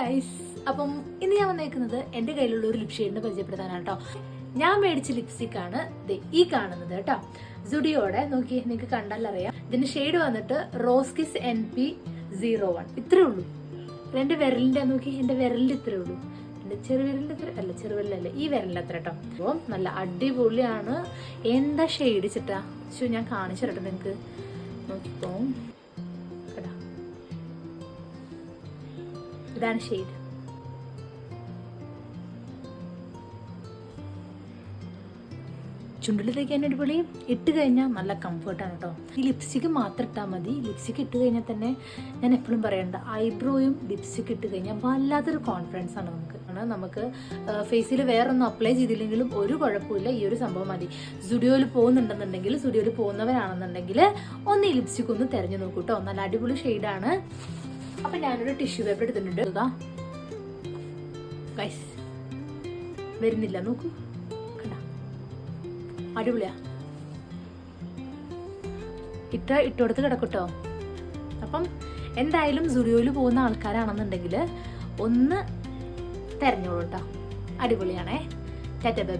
Guys അപ്പം ഇന്ന് ഞാൻ വന്നേക്കുന്നത് എന്റെ കയ്യിലുള്ള ഒരു ലിപ് ഷെയ്ഡിനെ പരിചയപ്പെടുത്താനാണ് കേട്ടോ ഞാൻ മേടിച്ച ലിപ്സ്റ്റിക് ആണ് ഈ കാണുന്നത് കേട്ടോ സുഡിയോടെ നോക്കി നിങ്ങൾക്ക് കണ്ടാലറിയാം. ഇതിന്റെ ഷെയ്ഡ് വന്നിട്ട് rose kiss N P zero one ഇത്രേ ഉള്ളൂ. എന്റെ വിരലിന്റെ നോക്കി എന്റെ വിരലിന്റെ ഇത്രേ ഉള്ളൂ. എന്റെ ചെറുവിരലിന്റെ ഇത്ര അല്ല ചെറുവിരലല്ല ഈ വിരലിന്റെ അത്ര കേട്ടോ അപ്പം നല്ല അടിപൊളിയാണ്. എന്താ ഷെയ്ഡ് ചിട്ടാ? ഞാൻ കാണിച്ചു തരട്ടെ നിങ്ങൾക്ക് നോക്കിപ്പോ ഇതാണ് ഷെയ്ഡ് ചുണ്ടിൽ തേക്കാൻ അടിപൊളി. ഇട്ട് കഴിഞ്ഞാൽ നല്ല കംഫർട്ടാണ് കേട്ടോ ഈ ലിപ്സ്റ്റിക്ക് മാത്രം ഇട്ടാൽ മതി. ലിപ്സ്റ്റിക്ക് ഇട്ട് കഴിഞ്ഞാൽ തന്നെ ഞാൻ എപ്പോഴും പറയേണ്ട ഐബ്രോയും ലിപ്സ്റ്റിക്ക് ഇട്ട് കഴിഞ്ഞാൽ വല്ലാത്തൊരു കോൺഫിഡൻസ് ആണ് നമുക്ക്. ആണ് നമുക്ക് ഫേസിൽ വേറൊന്നും അപ്ലൈ ചെയ്തില്ലെങ്കിലും ഒരു കുഴപ്പമില്ല. ഈ ഒരു സംഭവം മതി. സ്റ്റുഡിയോയിൽ പോകുന്നുണ്ടെന്നുണ്ടെങ്കിൽ സ്റ്റുഡിയോയിൽ പോകുന്നവരാണെന്നുണ്ടെങ്കിൽ ഒന്ന് ഈ ലിപ്സ്റ്റിക് ഒന്ന് തിരഞ്ഞു നോക്കൂ കേട്ടോ നല്ല അടിപൊളി ഷെയ്ഡാണ് അപ്പം ഞാനൊരു ടിഷ്യൂ പേപ്പർ എടുത്തിട്ടുണ്ട്. ഗൈസ് വരുന്നില്ല. നോക്കൂ. കണ്ട. അടിപൊളിയാ. ഇട്ട ഇട്ടുകൊടുത്ത് കിടക്കട്ടോ. അപ്പം എന്തായാലും സുറിയോയിൽ പോകുന്ന ആൾക്കാരാണെന്നുണ്ടെങ്കിൽ ഒന്ന് തെരഞ്ഞോളൂ കേട്ടോ അടിപൊളിയാണേ. ടാറ്റ ബൈ